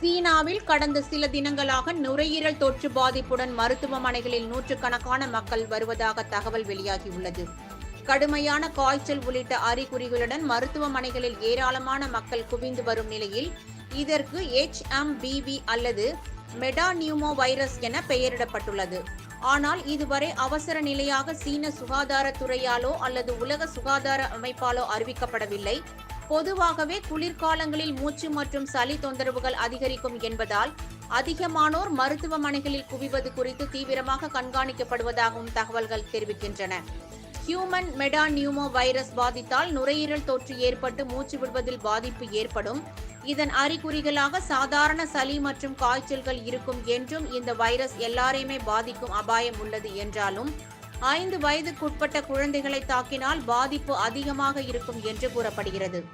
சீனாவில் கடந்த சில தினங்களாக நுரையீரல் தொற்று பாதிப்புடன் மருத்துவமனைகளில் நூற்றுக்கணக்கான மக்கள் வருவதாக தகவல் வெளியாகியுள்ளது. கடுமையான காய்ச்சல் உள்ளிட்ட அறிகுறிகளுடன் மருத்துவமனைகளில் ஏராளமான மக்கள் குவிந்து வரும் நிலையில் இதற்கு HMBV அல்லது மெடானியூமோ வைரஸ் என பெயரிடப்பட்டுள்ளது. ஆனால் இதுவரை அவசர நிலையாக சீன சுகாதாரத்துறையாலோ அல்லது உலக சுகாதார அமைப்பாலோ அறிவிக்கப்படவில்லை. பொதுவாகவே குளிர்காலங்களில் மூச்சு மற்றும் சளி தொந்தரவுகள் அதிகரிக்கும் என்பதால் அதிகமானோர் மருத்துவமனைகளில் குவிவது குறித்து தீவிரமாக கண்காணிக்கப்படுவதாகவும் தகவல்கள் தெரிவிக்கின்றன. ஹியூமன் மெடா நியூமோ வைரஸ் பாதித்தால் நுரையீரல் தொற்று ஏற்பட்டு மூச்சு விடுவதில் பாதிப்பு ஏற்படும். இதன் அறிகுறிகளாக சாதாரண சளி மற்றும் காய்ச்சல்கள் இருக்கும் என்றும் இந்த வைரஸ் எல்லாரையுமே பாதிக்கும் அபாயம் உள்ளது என்றாலும் ஐந்து வயதுக்குட்பட்ட குழந்தைகளை தாக்கினால் பாதிப்பு அதிகமாக இருக்கும் என்று கூறப்படுகிறது.